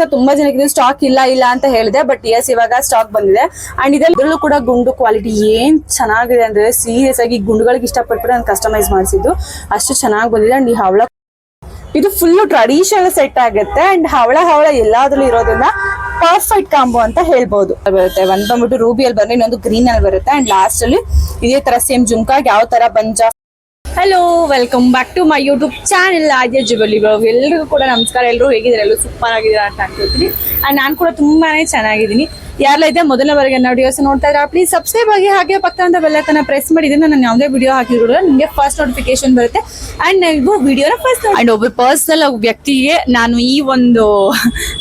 ಇಂದ ತುಂಬಾ ಜನಕ್ಕೆ ಸ್ಟಾಕ್ ಇಲ್ಲ ಇಲ್ಲ ಅಂತ ಹೇಳಿದೆ. ಬಟ್ ಎಸ್ ಇವಾಗ ಸ್ಟಾಕ್ ಬಂದಿದೆ. ಅಂಡ್ ಇದರಲ್ಲೂ ಕೂಡ ಗುಂಡು ಕ್ವಾಲಿಟಿ ಏನ್ ಚೆನ್ನಾಗಿದೆ ಅಂದ್ರೆ ಸೀರಿಯಸ್ ಆಗಿ ಗುಂಡುಗಳಿಗೆ ಇಷ್ಟಪಟ್ಬಿಟ್ಟು ನಾನು ಕಸ್ಟಮೈಸ್ ಮಾಡಿಸಿದ್ದು. ಅಷ್ಟು ಚೆನ್ನಾಗಿ ಬಂದಿದೆ. ಅಂಡ್ ಈ ಹವಳ ಇದು ಫುಲ್ ಟ್ರೆಡಿಷನಲ್ ಸೆಟ್ ಆಗುತ್ತೆ. ಅಂಡ್ ಹವಳ ಹವಳ ಎಲ್ಲಾದ್ರೂ ಇರೋದ್ರಿಂದ ಪರ್ಫೆಕ್ಟ್ ಕಾಂಬೋ ಅಂತ ಹೇಳ್ಬಹುದು ಬರುತ್ತೆ. ಒಂದ್ ಬಂದ್ಬಿಟ್ಟು ರೂಬಿಯಲ್ಲಿ ಬಂದ್ರೆ ಇನ್ನೊಂದು ಗ್ರೀನ್ ಅಲ್ಲಿ ಬರುತ್ತೆ. ಅಂಡ್ ಲಾಸ್ಟ್ ಅಲ್ಲಿ ಇದೇ ತರ ಸೇಮ್ ಜುಮ್ಕಾಗ್ ಯಾವ ತರ ಬಂಜಾ hello welcome back to my YouTube channel Aadya ಜುಬಲಿ bro ಎಲ್ರಿಗೂ ಕೂಡ ನಮಸ್ಕಾರ. ಎಲ್ಲರೂ ಹೇಗಿದ್ದಾರೆ? ಎಲ್ಲರೂ ಸೂಪರ್ ಆಗಿದ್ದೀರಾ ಅಂತ ಅನ್ಕೊಳ್ತೀನಿ. ಅಂಡ್ ನಾನು ಕೂಡ ತುಂಬಾ ಚೆನ್ನಾಗಿದ್ದೀನಿ. ಯಾರೆಲ್ಲ ಇದೆ ಮೊದಲವರೆಗೆ ನಾವು ವಿಡಿಯೋಸ್ ನೋಡ್ತಾ ಇದ್ರೆ ಪ್ಲೀಸ್ ಸಬ್ಸ್ಕ್ರೈಬ್ ಆಗಿ ಹಾಗೆ ಪಕ್ಕ ಅಂತ ಬೆಲ್ಲಕ್ಕನ್ನ ಪ್ರೆಸ್ ಮಾಡಿದ್ರೆ ನಾನು ಯಾವುದೇ ವಿಡಿಯೋ ಹಾಕಿದ್ರು ನಿಮಗೆ ಫಸ್ಟ್ ನೋಟಿಫಿಕೇಶನ್ ಬರುತ್ತೆ. ಅಂಡ್ ನೀವು ವಿಡಿಯೋನ ಫಸ್ಟ್ ಆ್ಯಂಡ್ ಒಬ್ಬ ಪರ್ಸ್ನಲ್ ವ್ಯಕ್ತಿಗೆ ನಾನು ಈ ಒಂದು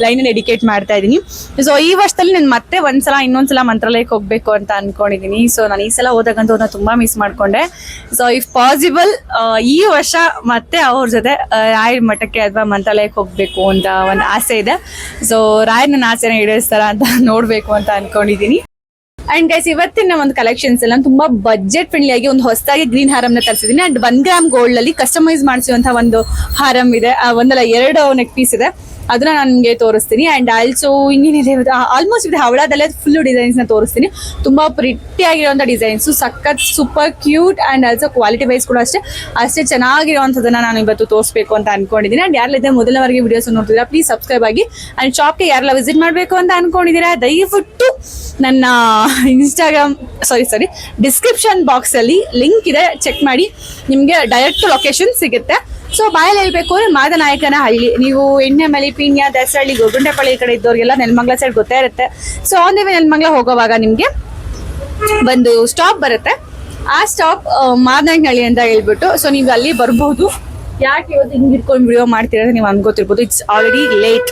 ಲೈನ್ ಡೆಡಿಕೇಟ್ ಮಾಡ್ತಾ ಇದ್ದೀನಿ. ಸೊ ಈ ವರ್ಷದಲ್ಲಿ ನಾನು ಮತ್ತೆ ಒಂದ್ಸಲ, ಇನ್ನೊಂದ್ಸಲ ಮಂತ್ರಾಲಯಕ್ಕೆ ಹೋಗ್ಬೇಕು ಅಂತ ಅನ್ಕೊಂಡಿದ್ದೀನಿ. ಸೊ ನಾನು ಈ ಸಲ ಹೋದಾಗಂತೂ ಅವ್ರನ್ನ ತುಂಬಾ ಮಿಸ್ ಮಾಡ್ಕೊಂಡೆ. ಸೊ ಇಫ್ ಪಾಸಿಬಲ್ ಈ ವರ್ಷ ಮತ್ತೆ ಅವ್ರ ಜೊತೆ ರಾಯರ ಮಠಕ್ಕೆ ಅಥವಾ ಮಂತ್ರಾಲಯಕ್ಕೆ ಹೋಗಬೇಕು ಅಂತ ಒಂದು ಆಸೆ ಇದೆ. ಸೊ ರಾಯರ್ ನನ್ನ ಆಸೆನ ಈಡೇರಿಸ್ತಾರ ಅಂತ ನೋಡ್ಬೇಕು. ಅಂತ ಅನ್ಕೊಂಡಿದೀನಿ. ಅಂಡ್ ಗೈಸ್ ಇವತ್ತಿನ ಒಂದು ಕಲೆಕ್ಷನ್ಸ್ ಎಲ್ಲ ತುಂಬಾ ಬಜೆಟ್ ಫ್ರೆಂಡ್ಲಿ ಆಗಿ ಒಂದು ಹೊಸದಾಗಿ ಗ್ರೀನ್ ಹಾರಮ್ನ ತರಿಸಿದೀನಿ. ಅಂಡ್ ಒನ್ ಗ್ರಾಮ್ ಗೋಲ್ಡ್ ಅಲ್ಲಿ ಕಸ್ಟಮೈಸ್ ಮಾಡಿಸುವಂತಹ ಒಂದು ಹಾರಮ್ ಇದೆ. ಒಂದಲ್ಲ ಎರಡು ನೆಕ್ ಪೀಸ್ ಇದೆ. ಅದನ್ನ ನಾನು ನಿಮಗೆ ತೋರಿಸ್ತೀನಿ. ಆ್ಯಂಡ್ ಆಲ್ಸೋ ಇನ್ನೇನಿದೆ ಆಲ್ಮೋಸ್ಟ್ ಇದೆ. ಹವಳದಲ್ಲೇ ಫುಲ್ ಡಿಸೈನ್ಸ್ನ ತೋರಿಸ್ತೀನಿ. ತುಂಬ ಪ್ರಿಟಿ ಆಗಿರುವಂಥ ಡಿಸೈನ್ಸು ಸಖತ್ super cute and also quality wise ಕೂಡ ಅಷ್ಟೇ. ಅಷ್ಟೇ ಚೆನ್ನಾಗಿರುವಂಥದ್ದನ್ನು ನಾನು ಇವತ್ತು ತೋರಿಸ್ಬೇಕು ಅಂತ ಅನ್ಕೊಂಡಿದ್ದೀನಿ ಆ್ಯಂಡ್ ಯಾರಲ್ಲಿದ್ದೆ ಮೊದಲವರೆಗೆ ವಿಡಿಯೋಸ್ ನೋಡ್ತಿದ್ದೀರಾ ಪ್ಲೀಸ್ ಸಬ್ಸ್ಕ್ರೈಬ್ ಆಗಿ. ಆ್ಯಂಡ್ ಶಾಪ್ಗೆ ಯಾರೆಲ್ಲ ವಿಸಿಟ್ ಮಾಡಬೇಕು ಅಂತ ಅನ್ಕೊಂಡಿದ್ದೀರಾ ದಯವಿಟ್ಟು ನನ್ನ ಇನ್ಸ್ಟಾಗ್ರಾಮ್ ಸಾರಿ ಸಾರಿ ಡಿಸ್ಕ್ರಿಪ್ಷನ್ ಬಾಕ್ಸಲ್ಲಿ ಲಿಂಕ್ ಇದೆ. ಚೆಕ್ ಮಾಡಿ. ನಿಮಗೆ ಡೈರೆಕ್ಟ್ ಲೊಕೇಶನ್ ಸಿಗುತ್ತೆ. ಸೊ ಬಾಯಲ್ಲಿ ಹೇಳ್ಬೇಕು ಅಂದ್ರೆ ಮಾದನಾಯಕನ ಹಳ್ಳಿ. ನೀವು ಎಣ್ಣೆ ಮಲಿ ಪೀಣ್ಯ, ದಸರಳ್ಳಿ ಗೊರಗುಂಟೆಪಳ್ಳಿ ಈ ಕಡೆ ಇದ್ದವ್ರಿಗೆಲ್ಲ ನೆಲಮಂಗ್ಲ ಸೈಡ್ ಗೊತ್ತೇ ಇರುತ್ತೆ. So on the way Nelamangala ಹೋಗೋವಾಗ ನಿಮಗೆ ಒಂದು ಸ್ಟಾಪ್ ಬರುತ್ತೆ. ಆ ಸ್ಟಾಪ್ ಮಾದನಹಳ್ಳಿ ಅಂತ ಹೇಳ್ಬಿಟ್ಟು ಸೊ ನೀವು ಅಲ್ಲಿ ಬರ್ಬೋದು. ಯಾಕೆ ಇವತ್ತು ಹಿಂಗೆ ಇಟ್ಕೊಂಡು ವಿಡಿಯೋ ಮಾಡ್ತೀರ ನೀವು ಅನ್ಕೋತಿರ್ಬೋದು it's already late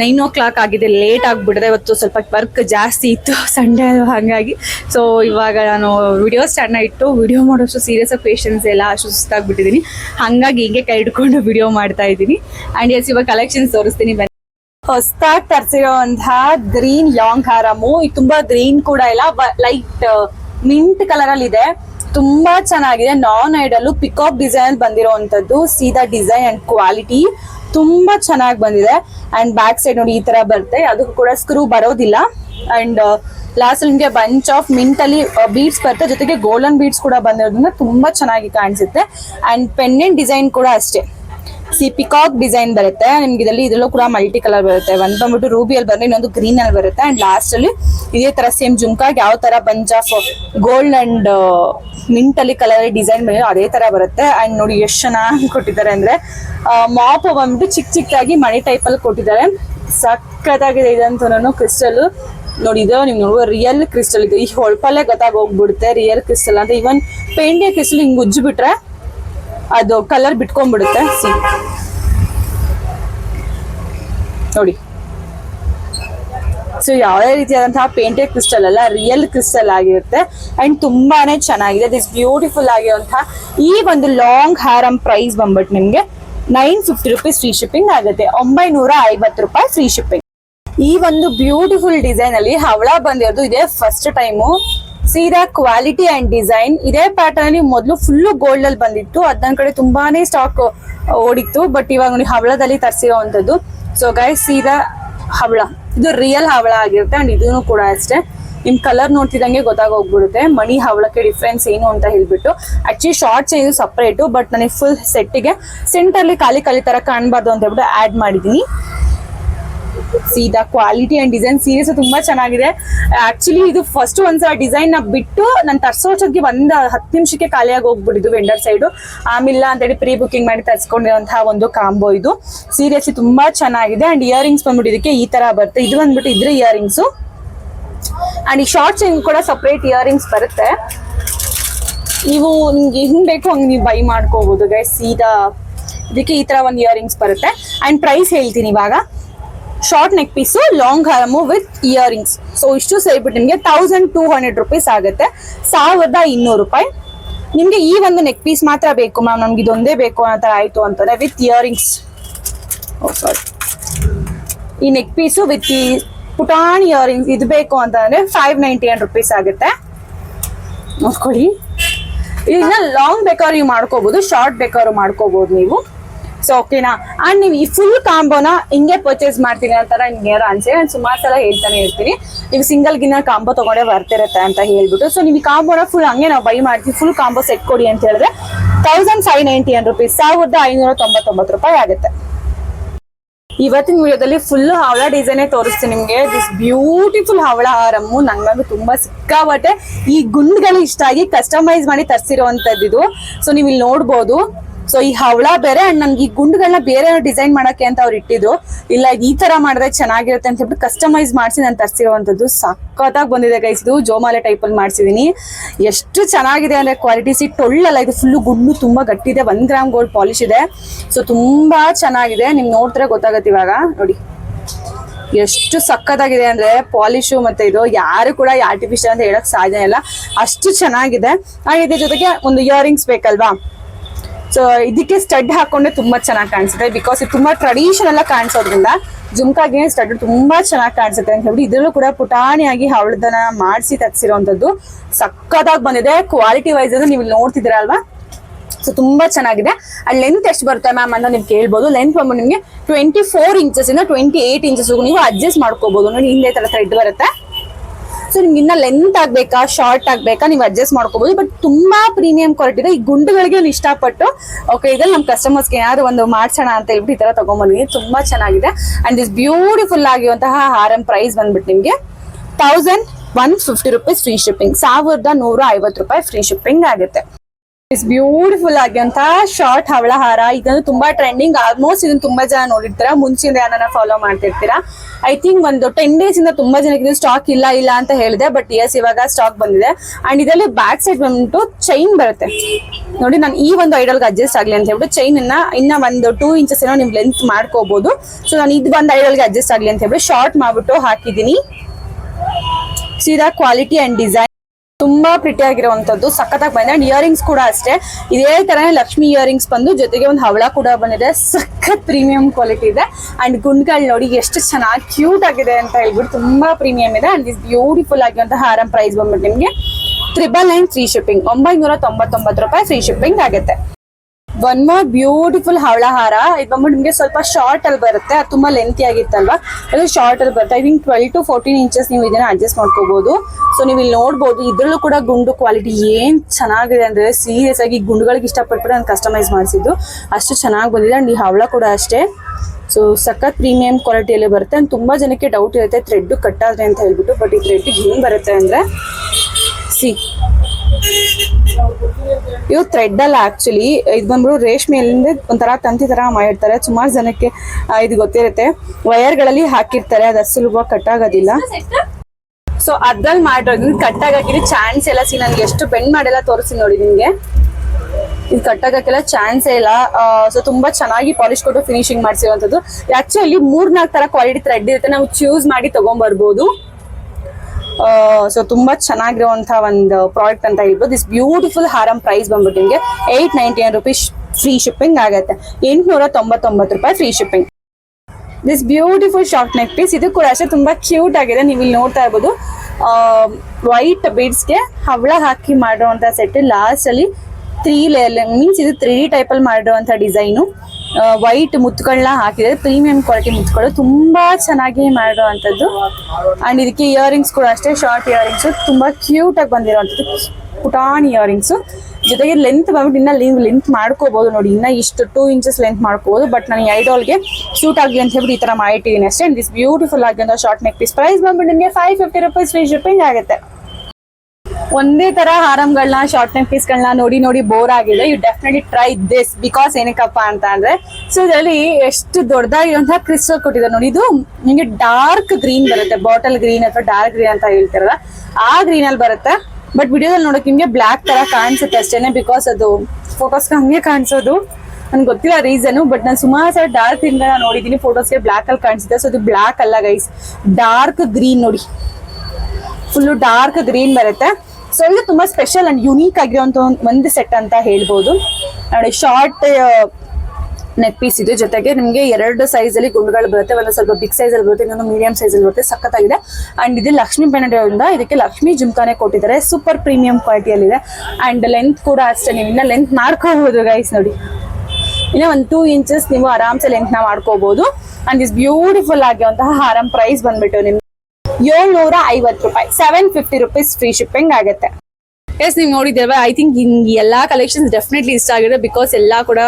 nine o'clock ಆಗಿದೆ ಲೇಟ್ ಆಗಿಬಿಟ್ಟಿದೆ. ಇವತ್ತು ಸ್ವಲ್ಪ ವರ್ಕ್ ಜಾಸ್ತಿ ಇತ್ತು ಸಂಡೇ ಹಾಗಾಗಿ. ಸೊ ಇವಾಗ ನಾನು ವಿಡಿಯೋ ಸ್ಟ್ಯಾಂಡ್ನ ಇಟ್ಟು ವಿಡಿಯೋ ಮಾಡೋಷ್ಟು ಸೀರಿಯಸ್ ಆಗಿ ಪೇಷನ್ಸ್ ಎಲ್ಲ ಅಷ್ಟು ಸುಸ್ತಾಗ್ಬಿಟ್ಟಿದ್ದೀನಿ ಹಾಗಾಗಿ ಹಿಂಗೆ ಕೈ ಹಿಡ್ಕೊಂಡು ವಿಡಿಯೋ ಮಾಡ್ತಾ ಇದ್ದೀನಿ. ಆ್ಯಂಡ್ ಎಸ್ ಇವಾಗ ಕಲೆಕ್ಷನ್ಸ್ ತೋರಿಸ್ತೀನಿ. ಬನ್ನಿ. ಹೊಸದಾಗಿ ತರಿಸಿರೋವಂಥ ಗ್ರೀನ್ ಲಾಂಗ್ ಹಾರಮು ಇದು ತುಂಬಾ ಗ್ರೀನ್ ಕೂಡ ಇಲ್ಲ ಲೈಟ್ ಮಿಂಟ್ ಕಲರ್ ಇದೆ. ತುಂಬಾ ಚೆನ್ನಾಗಿದೆ. ನಾನ್ ಐಡಲ್ ಪಿಕಾಪ್ ಡಿಸೈನ್ ಬಂದಿರೋವಂಥದ್ದು. ಸೀದಾ ಡಿಸೈನ್ ಅಂಡ್ ಕ್ವಾಲಿಟಿ ತುಂಬಾ ಚೆನ್ನಾಗಿ ಬಂದಿದೆ. ಅಂಡ್ ಬ್ಯಾಕ್ ಸೈಡ್ ನೋಡಿ ಈ ತರ ಬರುತ್ತೆ. ಅದಕ್ಕೂ ಕೂಡ ಸ್ಕ್ರೂ ಬರೋದಿಲ್ಲ. ಅಂಡ್ ಲಾಸ್ಟ್ ನಿಮಗೆ ಬಂಚ್ ಆಫ್ ಮಿಂಟ್ ಅಲ್ಲಿ ಬೀಡ್ಸ್ ಬರುತ್ತೆ. ಜೊತೆಗೆ ಗೋಲ್ಡನ್ ಬೀಡ್ಸ್ ಕೂಡ ಬಂದಿರೋದ್ರಿಂದ ತುಂಬಾ ಚೆನ್ನಾಗಿ ಕಾಣಿಸುತ್ತೆ. ಅಂಡ್ ಪೆಂಡೆಂಟ್ ಡಿಸೈನ್ ಕೂಡ ಅಷ್ಟೇ. ಸಿ ಪಿಕಾಕ್ ಡಿಸೈನ್ ಬರುತ್ತೆ. ನಿಮ್ಗೆ ಇದರಲ್ಲಿ, ಇದರಲ್ಲೂ ಕೂಡ ಮಲ್ಟಿ ಕಲರ್ ಬರುತ್ತೆ. ಒಂದು ಬಂದ್ಬಿಟ್ಟು ರೂಬಿಯಲ್ಲಿ ಬಂದ್ರೆ ಇನ್ನೊಂದು ಗ್ರೀನ್ ಅಲ್ಲಿ ಬರುತ್ತೆ. ಅಂಡ್ ಲಾಸ್ಟ್ ಅಲ್ಲಿ ಇದೇ ತರ ಸೇಮ್ ಜುಮ್ಕಾಗ್ ಯಾವ ತರ bunch of gold and mint ಅಲ್ಲಿ ಕಲರ್ ಡಿಸೈನ್ ಬಂದಿರೋ ಅದೇ ತರ ಬರುತ್ತೆ. ಅಂಡ್ ನೋಡಿ ಎಷ್ಟು ಚೆನ್ನಾಗಿ ಕೊಟ್ಟಿದ್ದಾರೆ ಅಂದ್ರೆ ಮಾಪ್ ಬಂದ್ಬಿಟ್ಟು ಚಿಕ್ಕ ಚಿಕ್ಕದಾಗಿ ಮಣಿ ಟೈಪ್ ಅಲ್ಲಿ ಕೊಟ್ಟಿದ್ದಾರೆ. ಸಖತ್ತಾಗಿದೆ ಇದಂತೂ ಕ್ರಿಸ್ಟಲ್ ನೋಡಿ ಇದು ನೀವು ನೋಡುವ ರಿಯಲ್ ಕ್ರಿಸ್ಟಲ್ ಇದು. ಈ ಹೊಳಪಲ್ಲೇ ಗೊತ್ತಾಗೋಗ್ಬಿಡುತ್ತೆ ರಿಯಲ್ ಕ್ರಿಸ್ಟಲ್ ಅಂತ. ಈವನ್ ಪೇಂಡಿಯ ಕ್ರಿಸ್ಟಲ್ ಹಿಂಗ್ ಉಜ್ಜು ಬಿಟ್ರೆ ಅದು ಕಲರ್ ಬಿಟ್ಕೊಂಡ್ಬಿಡುತ್ತೆ. ಸಿ ನೋಡಿ. ಸೊ ಯಾವುದೇ ರೀತಿಯಾದಂತಹ ಪೇಂಟೆಡ್ ಕ್ರಿಸ್ಟಲ್ ಅಲ್ಲ ರಿಯಲ್ ಕ್ರಿಸ್ಟಲ್ ಆಗಿರುತ್ತೆ. ಅಂಡ್ ತುಂಬಾನೇ ಚೆನ್ನಾಗಿದೆ. ದಿಸ್ ಬ್ಯೂಟಿಫುಲ್ ಆಗಿರುವಂತಹ ಈ ಒಂದು ಲಾಂಗ್ ಹಾರಂ ಪ್ರೈಸ್ ಬಂದ್ಬಿಟ್ಟು ನಿಮ್ಗೆ nine fifty rupees free shipping ಆಗುತ್ತೆ. ಒಂಬೈನೂರ ಐವತ್ತು ರೂಪಾಯಿ ಫ್ರೀ ಶಿಪ್ಪಿಂಗ್ ಈ ಒಂದು ಬ್ಯೂಟಿಫುಲ್ ಡಿಸೈನ್ ಅಲ್ಲಿ ಹವಳ ಬಂದಿರೋದು ಇದೇ ಫಸ್ಟ್ ಟೈಮು ಸೀದಾ ಕ್ವಾಲಿಟಿ ಅಂಡ್ ಡಿಸೈನ್. ಇದೇ ಪ್ಯಾಟರ್ನ್ ಮೊದಲು ಫುಲ್ಲು ಗೋಲ್ಡ್ ಅಲ್ಲಿ ಬಂದಿತ್ತು. ಅದ್ ಕಡೆ ತುಂಬಾನೇ ಸ್ಟಾಕ್ ಓಡಿತ್ತು. ಬಟ್ ಇವಾಗ ನೋಡಿ ಹವಳದಲ್ಲಿ ತರಿಸಿರೋವಂಥದ್ದು ಸೊ ಗೈಸ್ ಸೀದಾ ಹವಳ. ಇದು ರಿಯಲ್ ಹವಳ ಆಗಿರುತ್ತೆ ಅಂಡ್ ಇದೂ ಕೂಡ ಅಷ್ಟೇ. ನಿಮ್ ಕಲರ್ ನೋಡ್ತಿದಂಗೆ ಗೊತ್ತಾಗೋಗ್ಬಿಡುತ್ತೆ. ಮಣಿ ಹವಳಕ್ಕೆ ಡಿಫ್ರೆನ್ಸ್ ಏನು ಅಂತ ಹೇಳ್ಬಿಟ್ಟು. ಆಕ್ಚುಲಿ ಶಾರ್ಟ್ ಇದು ಸಪ್ರೇಟು ಬಟ್ ನನಗೆ ಫುಲ್ ಸೆಟ್ಟಿಗೆ ಸೆಂಟರ್ಲಿ ಖಾಲಿ ಖಾಲಿ ತರ ಕಾಣಬಾರ್ದು ಅಂತ ಹೇಳ್ಬಿಟ್ಟು ಆಡ್ ಮಾಡಿದೀನಿ. ಸೀದಾ ಕ್ವಾಲಿಟಿ ಅಂಡ್ ಡಿಸೈನ್ ಸೀರಿಯಸ್ ತುಂಬಾ ಚೆನ್ನಾಗಿದೆ. ಆಕ್ಚುಲಿ ಇದು ಫಸ್ಟ್ ಒಂದ್ಸಲ ಡಿಸೈನ್ನ ಬಿಟ್ಟು ನಾನು ತರ್ಸೋಚೋದ್ಗೆ ಒಂದ್ ಹತ್ತು ನಿಮಿಷಕ್ಕೆ ಖಾಲಿಯಾಗಿ ಹೋಗ್ಬಿಟ್ಟಿದ್ದು ವೆಂಡರ್ ಸೈಡ್ ಆಮಿಲ್ಲ ಅಂತೇಳಿ ಪ್ರೀ ಬುಕಿಂಗ್ ಮಾಡಿ ತರ್ಸ್ಕೊಂಡಿರುವಂತಹ ಒಂದು ಕಾಂಬೋ ಇದು. ಸೀರಿಯಸ್ಲಿ ತುಂಬಾ ಚೆನ್ನಾಗಿದೆ ಅಂಡ್ ಇಯರಿಂಗ್ಸ್ ಇದಕ್ಕೆ ಈ ತರ ಬರುತ್ತೆ. ಇದು ಬಂದ್ಬಿಟ್ಟು ಇದ್ರ ಇಯರಿಂಗ್ಸ್ ಅಂಡ್ ಈ ಶಾರ್ಟ್ಸ್ ಕೂಡ ಸಪ್ರೇಟ್ ಇಯರಿಂಗ್ಸ್ ಬರುತ್ತೆ. ನೀವು ನಿಮ್ಗೆ ಹೆಂಗ್ ಬೇಕು ಹಂಗೆ ನೀವು ಬೈ ಮಾಡ್ಕೋಬಹುದು ಗೈಸ್ ಸೀದಾ ಇದಕ್ಕೆ ಈ ತರ ಒಂದು ಇಯರಿಂಗ್ಸ್ ಬರುತ್ತೆ. ಅಂಡ್ ಪ್ರೈಸ್ ಹೇಳ್ತೀನಿ ಇವಾಗ. ಶಾರ್ಟ್ ನೆಕ್ ಪೀಸು ಲಾಂಗ್ ಹಾರಮು ವಿತ್ ಇಯರಿಂಗ್ಸ್ ಸೊ ಇಷ್ಟು ಸೇರಿಬಿಟ್ಟು ನಿಮಗೆ ತೌಸಂಡ್ ಟೂ ಹಂಡ್ರೆಡ್ ರುಪೀಸ್ ಆಗುತ್ತೆ. ಸಾವಿರದ ಇನ್ನೂರು ರೂಪಾಯಿ. ನಿಮಗೆ ಈ ಒಂದು ನೆಕ್ ಪೀಸ್ ಮಾತ್ರ ಬೇಕು ಮ್ಯಾಮ್ ನಮ್ಗೆ ಇದೊಂದೇ ಬೇಕು ಅನ್ನೋ ಥರ ಆಯಿತು ಅಂತಂದರೆ ವಿತ್ ಇಯರಿಂಗ್ಸ್ ಸಾರಿ ಈ ನೆಕ್ ಪೀಸು ವಿತ್ ಈ ಪುಟಾಣಿ ಇಯರಿಂಗ್ಸ್ ಇದು ಬೇಕು ಅಂತಂದರೆ ಫೈವ್ ನೈಂಟಿ ನೈನ್ ರುಪೀಸ್ ಆಗುತ್ತೆ. ನೋಡ್ಕೊಳ್ಳಿ. ಇದನ್ನ ಲಾಂಗ್ ಬೇಕಾದ್ರೂ ನೀವು ಮಾಡ್ಕೋಬಹುದು ಶಾರ್ಟ್ ಬೇಕಾದ್ರೂ ಮಾಡ್ಕೋಬೋದು ನೀವು. ಸೊ ಓಕೆನಾ ಅಂಡ್ ನೀವು ಈ ಫುಲ್ ಕಾಂಬೋನ ಹಿಂಗೆ ಪರ್ಚೇಸ್ ಮಾಡ್ತೀನಿ ಅಂತ ನಿಮ್ಗೆ ಯಾರು ಅನ್ಸೆ, ನಾನು ಸುಮಾರು ಸಲ ಹೇಳ್ತಾನೆ ಇರ್ತೀನಿ. ನೀವು ಸಿಂಗಲ್ ಗಿನ್ನ ಕಾಂಬೋ ತಗೊಂಡೆ ಬರ್ತಿರತ್ತೆ ಅಂತ ಹೇಳ್ಬಿಟ್ಟು. ಸೊ ನೀವು ಕಾಂಬೋನ ಫುಲ್ ಹಂಗೆ ನಾವು ಬೈ ಮಾಡ್ತೀವಿ. ಫುಲ್ ಕಾಂಬೋ ಸೆಟ್ ಕೊಡಿ ಅಂತ ಹೇಳಿದ್ರೆ thousand five ninety one rupees ಸಾವಿರದ ಐನೂರ ತೊಂಬತ್ತೊಂಬತ್ತು ರೂಪಾಯಿ ಆಗುತ್ತೆ. ಇವತ್ತಿನ ವಿಡಿಯೋದಲ್ಲಿ ಫುಲ್ ಹವಳ ಡಿಸೈನೇ ತೋರಿಸ್ತೀನಿ ನಿಮ್ಗೆ. ದಿಸ್ ಬ್ಯೂಟಿಫುಲ್ ಹವಳ ಹಾರಮ್ಮು ನಂಗಂದು ತುಂಬಾ ಸಿಕ್ಕಾಬಟ್ಟೆ ಈ ಗುಂಡ್ಗಳು ಇಷ್ಟ ಆಗಿ ಕಸ್ಟಮೈಸ್ ಮಾಡಿ ತರಿಸಿರುವಂತದ್ದು ಇದು ಸೊ ನೀವು ಇಲ್ಲಿ ನೋಡ್ಬೋದು. ಸೊ ಈ ಹವಳ ಬೇರೆ ಅಂಡ್ ನನ್ಗೆ ಈ ಗುಂಡುಗಳನ್ನ ಬೇರೆ ಡಿಸೈನ್ ಮಾಡಕ್ಕೆ ಅಂತ ಅವ್ರು ಇಟ್ಟಿದ್ರು ಇಲ್ಲ, ಈ ತರ ಮಾಡಿದ್ರೆ ಚೆನ್ನಾಗಿರುತ್ತೆ ಅಂತ ಹೇಳ್ಬಿಟ್ಟು ಕಸ್ಟಮೈಸ್ ಮಾಡಿಸಿ ನಾನು ತರಿಸಿರುವಂತದ್ದು ಸಖತ್ತಾಗಿ ಬಂದಿದೆ ಗೈಸ್ ಇದು ಜೋಮಾಲೆ ಟೈಪ್ ಅಲ್ಲಿ ಮಾಡಿಸಿದೀನಿ. ಎಷ್ಟು ಚೆನ್ನಾಗಿದೆ ಅಂದ್ರೆ ಕ್ವಾಲಿಟಿ ಟೊಳ್ಳಲ್ಲ, ಇದು ಫುಲ್ಲು ಗುಂಡು ತುಂಬಾ ಗಟ್ಟಿದೆ, ಒಂದ್ ಗ್ರಾಮ್ ಗೋಲ್ಡ್ ಪಾಲಿಶ್ ಇದೆ. ಸೊ ತುಂಬಾ ಚೆನ್ನಾಗಿದೆ. ನಿಮ್ಗೆ ನೋಡ್ತಾರೆ ಗೊತ್ತಾಗತ್ತೆ ಇವಾಗ. ನೋಡಿ. ಎಷ್ಟು ಸಕ್ಕತ್ತಾಗಿದೆ ಅಂದ್ರೆ ಪಾಲಿಶು ಮತ್ತೆ ಇದು ಯಾರು ಕೂಡ ಆರ್ಟಿಫಿಷಿಯಲ್ ಅಂತ ಹೇಳಕ್ ಸಾಧ್ಯ ಇಲ್ಲ. ಅಷ್ಟು ಚೆನ್ನಾಗಿದೆ. ಹಾಗೆ ಇದ್ರ ಜೊತೆಗೆ ಒಂದು ಇಯರಿಂಗ್ಸ್ ಬೇಕಲ್ವಾ? ಸೊ ಇದಕ್ಕೆ ಸ್ಟಡ್ ಹಾಕೊಂಡ್ರೆ ತುಂಬಾ ಚೆನ್ನಾಗಿ ಕಾಣಿಸುತ್ತೆ. ಬಿಕಾಸ್ ಇದು ತುಂಬಾ ಟ್ರೆಡಿಷನಲ್ ಆಗಿ ಕಾಣಿಸೋದ್ರಿಂದ ಜುಮ್ಕಾಗೆ ಸ್ಟಡ್ ತುಂಬಾ ಚೆನ್ನಾಗಿ ಕಾಣಿಸುತ್ತೆ ಅಂತ ಹೇಳಿ ಇದ್ರಲ್ಲೂ ಕೂಡ ಪುಟಾಣಿಯಾಗಿ ಹವಳದನ್ನ ಮಾಡಿಸಿ ತಗ್ಸಿರೋಂಥದ್ದು ಸಕ್ಕತ್ತಾಗಿ ಬಂದಿದೆ. ಕ್ವಾಲಿಟಿ ವೈಸ್ ನೀವು ಇಲ್ಲಿ ನೋಡ್ತಿದ್ದೀರಾ ಅಲ್ವಾ? ಸೊ ತುಂಬಾ ಚೆನ್ನಾಗಿದೆ. ಅಂಡ್ ಲೆಂತ್ ಎಷ್ಟು ಬರುತ್ತೆ ಮ್ಯಾಮ್ ಅಂತ ನೀವು ಕೇಳ್ಬೋದು. ಲೆಂತ್ ಬಂದು ನಿಮಗೆ ಟ್ವೆಂಟಿ ಫೋರ್ ಇಂಚಸ್ ಇಂದ ಟ್ವೆಂಟಿ ಏಟ್ ಇಂಚಸ್ಗೂ ನೀವು ಅಡ್ಜಸ್ಟ್ ಮಾಡ್ಕೋಬಹುದು ನೋಡಿ, ಹಿಂದೆ ತರ ಥ್ರೆಡ್ ಬರುತ್ತೆ. ಸೊ ನಿಮ್ಗೆ ಇನ್ನ ಲೆಂತ್ ಆಗ್ಬೇಕಾ ಶಾರ್ಟ್ ಆಗ್ಬೇಕಾ, ನೀವು ಅಡ್ಜಸ್ಟ್ ಮಾಡ್ಕೋಬಹುದು ಬಟ್ ತುಂಬಾ ಪ್ರೀಮಿಯಂ ಕ್ವಾಲಿಟಿ ಇದೆ. ಈ ಗುಂಡುಗಳಿಗೆ ಒಂದು ಇಷ್ಟಪಟ್ಟು ಓಕೆ ಇದ್ರಲ್ಲಿ ನಮ್ಮ ಕಸ್ಟಮರ್ಸ್ಗೆ ಏನಾದ್ರು ಒಂದು ಮಾಡ್ಸೋಣ ಅಂತ ಹೇಳ್ಬಿಟ್ಟು ಈ ತರ ತಗೊಂಡ್ಬಂದಿದ್ದೀನಿ ತುಂಬಾ ಚೆನ್ನಾಗಿದೆ. ಅಂಡ್ ಇಸ್ ಬ್ಯೂಟಿಫುಲ್ ಆಗಿರುವಂತಹ ಹಾರಂ ಪ್ರೈಸ್ ಬಂದ್ಬಿಟ್ಟು ನಿಮ್ಗೆ thousand one fifty rupees free shipping ಸಾವಿರದ ನೂರ ಐವತ್ತು ರೂಪಾಯಿ ಫ್ರೀ ಶಿಪ್ಪಿಂಗ್ ಆಗುತ್ತೆ. ಇಟ್ಸ್ ಬ್ಯೂಟಿಫುಲ್ ಆಗಿರುವಂತ ಶಾರ್ಟ್ ಹವಳ ಹಾರ. ಇದನ್ನು ತುಂಬಾ ಟ್ರೆಂಡಿಂಗ್ ಆಲ್ಮೋಸ್ಟ್ ಇದನ್ನ ತುಂಬಾ ಜನ ನೋಡಿರ್ತೀರಾ. ಮುಂಚೆಯಿಂದ ಯಾರನ್ನ ಫಾಲೋ ಮಾಡ್ತಿರ್ತೀರಾ? ಐ ಥಿಂಕ್ ಒಂದು ಟೆನ್ ಡೇಸ್ ಇಂದ ತುಂಬಾ ಜನಕ್ಕೆ ಸ್ಟಾಕ್ ಇಲ್ಲ ಇಲ್ಲ ಅಂತ ಹೇಳಿದೆ. ಬಟ್ ಎಸ್ ಇವಾಗ ಸ್ಟಾಕ್ ಬಂದಿದೆ. ಅಂಡ್ ಇದರಲ್ಲಿ ಬ್ಯಾಕ್ ಸೈಡ್ ಬಂದ್ಬಿಟ್ಟು ಚೈನ್ ಬರುತ್ತೆ. ನೋಡಿ, ನಾನು ಈ ಒಂದು ಐಡಲ್ಗೆ ಅಡ್ಜಸ್ಟ್ ಆಗಲಿ ಅಂತ ಹೇಳ್ಬಿಟ್ಟು ಚೈನ್ ಅನ್ನ ಇನ್ನ ಒಂದು ಟೂ ಇಂಚಸ್ ಏನೋ ನಿಮ್ ಲೆಂತ್ ಮಾಡ್ಕೋಬಹುದು ಸೊ ನಾನು ಇದು ಒಂದು ಐಡಲ್ಗೆ ಅಡ್ಜಸ್ಟ್ ಆಗಲಿ ಅಂತ ಹೇಳ್ಬಿಟ್ಟು ಶಾರ್ಟ್ ಮಾಡ್ಬಿಟ್ಟು ಹಾಕಿದ್ದೀನಿ. ಸೀದಾ ಕ್ವಾಲಿಟಿ ಅಂಡ್ ಡಿಸೈನ್ ತುಂಬಾ ಪ್ರಿಟಿ ಆಗಿರುವಂತದ್ದು. ಸಖತ್ತಾಗಿ ಬಂದಿದೆ. ಅಂಡ್ ಇಯರಿಂಗ್ಸ್ ಕೂಡ ಅಷ್ಟೇ. ಇದೇ ತರನೇ ಲಕ್ಷ್ಮಿ ಇಯರಿಂಗ್ಸ್ ಬಂದು ಜೊತೆಗೆ ಒಂದು ಹವಳ ಕೂಡ ಬಂದಿದೆ. ಸಖತ್ ಪ್ರೀಮಿಯಂ ಕ್ವಾಲಿಟಿ ಇದೆ. ಅಂಡ್ ಗುಂಡ್ಗಳು ನೋಡಿ ಎಷ್ಟು ಚೆನ್ನಾಗಿ ಕ್ಯೂಟ್ ಆಗಿದೆ ಅಂತ ಹೇಳ್ಬಿಟ್ಟು ತುಂಬಾ ಪ್ರೀಮಿಯಂ ಇದೆ. ಅಂಡ್ ಇಸ್ ಬ್ಯೂಟಿಫುಲ್ ಆಗಿರುವಂತಹ ಹಾರಂ ಪ್ರೈಸ್ ಬಂದ್ಬಿಟ್ಟು ನಿಮಗೆ ತ್ರಿಬಲ್ ನೈನ್ ಫ್ರೀ ಶಿಪ್ಪಿಂಗ್ ಒಂಬೈನೂರ ತೊಂಬತ್ತೊಂಬತ್ತು ರೂಪಾಯಿ ಫ್ರೀ ಶಿಪ್ಪಿಂಗ್ ಆಗುತ್ತೆ. ಒನ್ ಮೋರ್ ಬ್ಯೂಟಿಫುಲ್ ಹವಳಹಾರ. ಇದು ಬಂದ್ಬಿಟ್ಟು ನಿಮಗೆ ಸ್ವಲ್ಪ ಶಾರ್ಟ್ ಅಲ್ಲಿ ಬರುತ್ತೆ. ಅದು ತುಂಬಾ ಲೆಂತಿ ಆಗಿತ್ತಲ್ವಾ? ಅದು ಶಾರ್ಟ್ ಅಲ್ಲಿ ಬರುತ್ತೆ. I think twelve to fourteen inches ನೀವು ಇದನ್ನ ಅಡ್ಜಸ್ಟ್ ಮಾಡ್ಕೋಬಹುದು ಸೊ ನೀವು ಇಲ್ಲಿ ನೋಡ್ಬೋದು, ಇದ್ರಲ್ಲೂ ಕೂಡ ಗುಂಡು ಕ್ವಾಲಿಟಿ ಏನ್ ಚೆನ್ನಾಗಿದೆ ಅಂದ್ರೆ ಸೀರಿಯಸ್ ಆಗಿ ಗುಂಡುಗಳಿಗೆ ಇಷ್ಟಪಟ್ಬಿಟ್ಟು ನಾನು ಕಸ್ಟಮೈಸ್ ಮಾಡಿಸಿದ್ದು. ಅಷ್ಟು ಚೆನ್ನಾಗಿ ಬಂದಿದೆ. ಅಂಡ್ ಈ ಹವಳ ಕೂಡ ಅಷ್ಟೇ. ಸೊ ಸಖತ್ ಪ್ರೀಮಿಯಂ ಕ್ವಾಲಿಟಿಯಲ್ಲಿ ಬರುತ್ತೆ. ಅಂಡ್ ತುಂಬಾ ಜನಕ್ಕೆ ಡೌಟ್ ಇರುತ್ತೆ ಥ್ರೆಡ್ ಕಟ್ ಆದ್ರೆ ಅಂತ ಹೇಳ್ಬಿಟ್ಟು. ಬಟ್ ಈ ಥ್ರೆಡ್ ಹೆಂಗ್ ಬರುತ್ತೆ ಅಂದ್ರೆ ಸಿ ಇವು ಥ್ರೆಡ್ ಅಲ್ಲ ಆಕ್ಚುಲಿ ಇದು ಬಂದ್ಬಿಟ್ಟು ರೇಷ್ಮೆಯಿಂದ ಒಂಥರ ತಂತಿ ತರ ಮಾಡಿರ್ತಾರೆ. ಸುಮಾರು ಜನಕ್ಕೆ ಇದು ಗೊತ್ತಿರುತ್ತೆ. ವಯರ್ಗಳಲ್ಲಿ ಹಾಕಿರ್ತಾರೆ. ಅದು ಸುಲಭ ಕಟ್ ಆಗೋದಿಲ್ಲ. ಸೊ ಅದ್ರಲ್ಲಿ ಮಾಡಿರೋದು ಕಟ್ ಆಗಕ್ಕೆ ಚಾನ್ಸ್ ಎಲ್ಲ ಸಿ ನನ್ಗೆ ಎಷ್ಟು ಬೆಂಡ್ ಮಾಡೆಲ್ಲ ತೋರಿಸಿ ನೋಡಿ ನಿಮ್ಗೆ. ಇದು ಕಟ್ಟಾಗಕ್ಕೆಲ್ಲ ಚಾನ್ಸೇ ಇಲ್ಲ. ಸೊ ತುಂಬಾ ಚೆನ್ನಾಗಿ ಪಾಲಿಶ್ ಕೊಟ್ಟು ಫಿನಿಶಿಂಗ್ ಮಾಡಿಸಿರುವಂತದ್ದು ಆಕ್ಚುಲಿ ಮೂರ್ನಾಲ್ಕು ತರ ಕ್ವಾಲಿಟಿ ಥ್ರೆಡ್ ಇರುತ್ತೆ. ನಾವು ಚೂಸ್ ಮಾಡಿ ತಗೊಂಡ್ಬರ್ಬೋದು ಸೊ ತುಂಬಾ ಚೆನ್ನಾಗಿರುವಂತ ಒಂದು ಪ್ರಾಡಕ್ಟ್ ಅಂತ ಹೇಳ್ಬೋದು. ದಿಸ್ ಬ್ಯೂಟಿಫುಲ್ ಹಾರಂ ಪ್ರೈಸ್ ಬಂದ್ಬಿಟ್ಟು ನಿಮಗೆ eight ninety nine rupees free shipping ಆಗುತ್ತೆ. ಎಂಟುನೂರ ತೊಂಬತ್ತೊಂಬತ್ತು ರೂಪಾಯಿ free shipping this beautiful short neck piece ಇದು ಕೂಡ ಅಷ್ಟೇ ತುಂಬಾ ಕ್ಯೂಟ್ ಆಗಿದೆ. ನೀವು ಇಲ್ಲಿ ನೋಡ್ತಾ ಇರ್ಬೋದು. ವೈಟ್ ಬೀಡ್ಸ್ಗೆ ಹವಳ ಹಾಕಿ ಮಾಡಿರುವಂತಹ ಸೆಟ್ ಲಾಸ್ಟ್ ಅಲ್ಲಿ ತ್ರೀ ಲೇಯರ್ ಮೀನ್ಸ್ ಇದು ತ್ರೀ ಟೈಪ್ ಅಲ್ಲಿ ಮಾಡಿರುವಂತಹ ಡಿಸೈನು ವೈಟ್ ಮುತ್ತುಗಳನ್ನ ಹಾಕಿದ್ರೆ ಪ್ರೀಮಿಯಂ ಕ್ವಾಲಿಟಿ ಮುತ್ತುಗಳು ತುಂಬಾ ಚೆನ್ನಾಗಿ ಮಾಡಿರುವಂತದ್ದು ಅಂಡ್ ಇದಕ್ಕೆ ಇಯರಿಂಗ್ಸ್ ಕೂಡ ಅಷ್ಟೇ ಶಾರ್ಟ್ ಇಯರಿಂಗ್ಸ್ ತುಂಬಾ ಕ್ಯೂಟ್ ಆಗಿ ಬಂದಿರುವಂತದ್ದು ಪುಟಾಣಿ ಇಯರಿಂಗ್ಸ್ ಜೊತೆಗೆ ಲೆಂತ್ ಬಂದ್ಬಿಟ್ಟು ಇನ್ನ ನೀವು ಲೆಂತ್ ಮಾಡ್ಕೋಬಹುದು ನೋಡಿ. ಇನ್ನ ಇಷ್ಟು ಟೂ ಇಂಚಸ್ ಲೆಂತ್ ಮಾಡ್ಕೋಬಹುದು ಬಟ್ ನಾನು ಐಡಾಲ್ಗೆ ಸೂಟ್ ಆಗಲಿ ಅಂತ ಹೇಳ್ಬಿಟ್ಟು ಈ ತರ ಮಾಡಿಟ್ಟಿದ್ದೀನಿ ಅಷ್ಟೇ. ದಿಸ್ ಬ್ಯೂಟಿಫುಲ್ ಆಗಿರೋ ಶಾರ್ಟ್ ನೆಕ್ ಪೀಸ್ ಪ್ರೈಸ್ ಬಂದ್ಬಿಟ್ಟು ನಿಮಗೆ five fifty rupees free shipping ಆಗುತ್ತೆ. ಒಂದೇ ತರ ಹಾರಂಗಳನ್ನ ಶಾರ್ಟ್ ನೆಕ್ ಪೀಸ್ ಗಳನ್ನ ನೋಡಿ ನೋಡಿ ಬೋರ್ ಆಗಿದೆ. You definitely try this because ಏನಕ್ಕಪ್ಪ ಅಂತ ಅಂದ್ರೆ ಸೊ ಇದರಲ್ಲಿ ಎಷ್ಟು ದೊಡ್ಡದಾಗಿರುವಂತಹ ಕ್ರಿಸ್ಟಲ್ ಕೊಟ್ಟಿದ್ದಾರೆ ನೋಡಿ. ಇದು ನಿಮಗೆ ಡಾರ್ಕ್ ಗ್ರೀನ್ ಬರುತ್ತೆ ಬಾಟಲ್ ಗ್ರೀನ್ ಅಥವಾ ಡಾರ್ಕ್ ಗ್ರೀನ್ ಅಂತ ಹೇಳ್ತಾರಲ್ಲ, ಆ ಗ್ರೀನ್ ಅಲ್ಲಿ ಬರುತ್ತೆ. ಬಟ್ ವಿಡಿಯೋದಲ್ಲಿ ನೋಡೋಕೆ ನಿಮಗೆ ಬ್ಲಾಕ್ ತರ ಕಾಣಿಸುತ್ತೆ ಅಷ್ಟೇನೆ ಬಿಕಾಸ್ ಅದು ಫೋಟೋಸ್ ಹಂಗೆ ಕಾಣಿಸೋದು. ನನ್ಗೆ ಗೊತ್ತಿಲ್ಲ ರೀಸನ್ ಬಟ್ ನಾನು ಸುಮಾರು ಸಲ ಡಾರ್ಕ್ ಗ್ರೀನ್ ನೋಡಿದೀನಿ ಫೋಟೋಸ್ಗೆ ಬ್ಲಾಕ್ ಅಲ್ಲಿ ಕಾಣಿಸುತ್ತೆ. ಸೊ ಅದು ಬ್ಲಾಕ್ ಅಲ್ಲ ಗೈಸ್ ಡಾರ್ಕ್ ಗ್ರೀನ್ ನೋಡಿ. ಫುಲ್ಲು ಡಾರ್ಕ್ ಗ್ರೀನ್ ಬರುತ್ತೆ. ಸೊ ಇದು ತುಂಬಾ ಸ್ಪೆಷಲ್ ಅಂಡ್ ಯುನೀಕ್ ಆಗಿರುವಂತ ಒಂದು ಸೆಟ್ ಅಂತ ಹೇಳ್ಬೋದು. ನೋಡಿ ಶಾರ್ಟ್ ನೆಕ್ ಪೀಸ್ ಇದು. ಜೊತೆಗೆ ನಿಮಗೆ ಎರಡು ಸೈಜ್ ಅಲ್ಲಿ ಗುಂಡುಗಳು ಬರುತ್ತೆ. ಒಂದು ಸ್ವಲ್ಪ ಬಿಗ್ ಸೈಜ್ ಅಲ್ಲಿ ಬರುತ್ತೆ, ಇನ್ನೊಂದು ಮೀಡಿಯಂ ಸೈಜ್ ಅಲ್ಲಿ ಬರುತ್ತೆ. ಸಖತ್ತಾಗಿದೆ. ಅಂಡ್ ಇದು ಲಕ್ಷ್ಮಿ ಬೆನಡೆಯಿಂದ ಇದಕ್ಕೆ ಲಕ್ಷ್ಮಿ ಜುಮ್ಕಾನೆ ಕೊಟ್ಟಿದ್ದಾರೆ. ಸೂಪರ್ ಪ್ರೀಮಿಯಂ ಕ್ವಾಲಿಟಿಯಲ್ಲಿದೆ ಅಂಡ್ ಲೆಂತ್ ಕೂಡ ಅಷ್ಟೇ. ನೀವು ಇನ್ನ ಲೆಂತ್ ಮಾಡ್ಕೋಬಹುದು ಗೈಸ್ ನೋಡಿ. ಇನ್ನ ಒಂದು ಟೂ ಇಂಚಸ್ ನೀವು ಆರಾಮ್ಸೆ ಲೆಂತ್ನ ಮಾಡ್ಕೋಬಹುದು ಅಂಡ್ ಇಸ್ ಬ್ಯೂಟಿಫುಲ್ ಆಗಿರುವಂತಹ ಆರಾಮ್ ಪ್ರೈಸ್ ಬಂದ್ಬಿಟ್ಟು ನಿಮ್ಗೆ ಏಳ್ನೂರ ಐವತ್ತು ರೂಪಾಯಿ. Seven fifty rupees free shipping ಆಗುತ್ತೆ. ಎಸ್ ನೀವು ನೋಡಿದ್ದೇವೆ ಐ ಥಿಂಕ್ ಎಲ್ಲ ಕಲೆಕ್ಷನ್ಸ್ ಡೆಫಿನೆಟ್ಲಿ ಇಷ್ಟ ಆಗಿದೆ ಬಿಕಾಸ್ ಎಲ್ಲ ಕೂಡ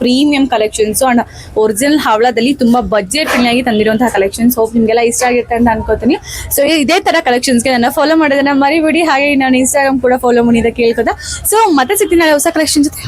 ಪ್ರೀಮಿಯಂ ಕಲೆಕ್ಷನ್ಸ್ ಅಂಡ್ ಒರಿಜಿನಲ್ ಹಾವಳದಲ್ಲಿ ತುಂಬಾ ಬಜೆಟ್ ಆಗಿ ತಂದಿರುವಂತಹ ಕಲೆಕ್ಷನ್ಸ್ ಹೋಪ್ ನಿಮಗೆಲ್ಲ ಇಷ್ಟ ಆಗಿರುತ್ತೆ ಅಂತ ಅನ್ಕೋತೀನಿ. ಸೊ ಇದೇ ತರ ಕಲೆಕ್ಷನ್ಸ್ಗೆ ನನ್ನ ಫಾಲೋ ಮಾಡೋದನ್ನ ಮರಿಬೇಡಿ. ಹಾಗೆ ನಾನು ಇನ್ಸ್ಟಾಗ್ರಾಮ್ ಕೂಡ ಫಾಲೋ ಮಾಡಿದ ಕೇಳ್ಕೊತ. ಸೊ ಮತ್ತೆ ಸಿಗ್ತೀನಿ ಹೊಸ ಕಲೆಕ್ಷನ್ ಜೊತೆ.